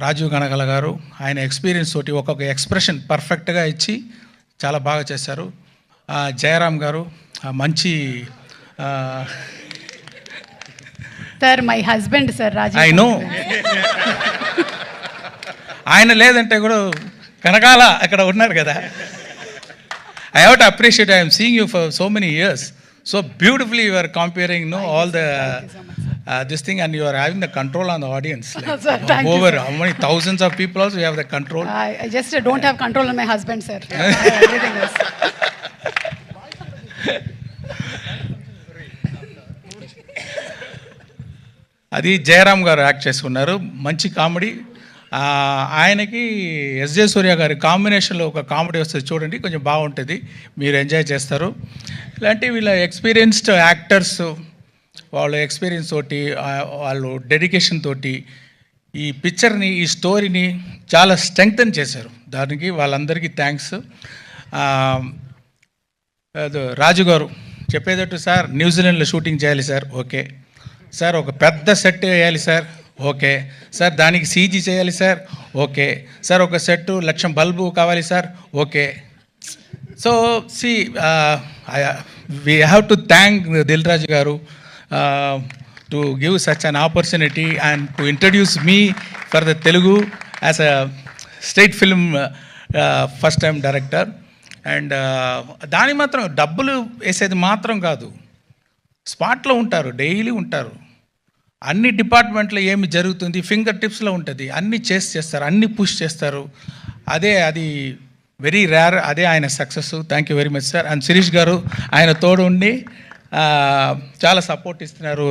రాజీవ్ గణగల గారు ఆయన ఎక్స్పీరియన్స్ తోటి ఒక్కొక్క ఎక్స్ప్రెషన్ పర్ఫెక్ట్గా ఇచ్చి చాలా బాగా చేశారు. ఆ, జయరాం గారు మంచి sir my husband sir Rajeev I know ఆయన లేదంటే కూడా కనకాల అక్కడ ఉన్నారు కదా. I have to appreciate I'm seeing you for so many years so beautifully you are compering no all the this thing and you are having the control on the audience Sir, thank you, over how many thousands of people also you have the control I just don't have control on my husband sir everything else అది జయరామ్ గారు act చేసుకున్నారు మంచి comedy. ఆయనకి SJ సూర్య గారి కాంబినేషన్లో ఒక comedy వస్తుంది చూడండి కొంచెం బాగుంటుంది. మీరు ఎంజాయ్ చేస్తారు. ఇలాంటి వీళ్ళ ఎక్స్పీరియన్స్డ్ యాక్టర్స్ వాళ్ళ ఎక్స్పీరియన్స్ తోటి వాళ్ళు డెడికేషన్ తోటి ఈ పిక్చర్ని ఈ స్టోరీని చాలా స్ట్రెంగ్తన్ చేశారు. దానికి వాళ్ళందరికీ థ్యాంక్స్ రాజు గారు చెప్పేటట్టు సార్ న్యూజిలాండ్లో షూటింగ్ చేయాలి సార్ ఓకే. సార్ ఒక పెద్ద సెట్ వేయాలి సార్ ఓకే. సార్ దానికి సీజీ చేయాలి సార్ ఓకే. సార్ ఒక సెట్ లక్షం బల్బు కావాలి sir okay. So see we have to thank Dil Raju garu. To give such an opportunity and to introduce me for the Telugu as a state film first time director and దాని మాత్రం డబ్బులు వేసేది మాత్రం కాదు. స్పాట్లో ఉంటారు daily ఉంటారు. అన్ని డిపార్ట్మెంట్లో ఏమి జరుగుతుంది ఫింగర్ టిప్స్లో ఉంటుంది. అన్ని చేసి చేస్తారు అన్ని పుష్ చేస్తారు. అదే అది వెరీ రేర్ అదే ఆయన success thank you very much sir. And Shirish garu ఆయన తోడు ఉండి చాలా సపోర్ట్ ఇస్తున్నారు.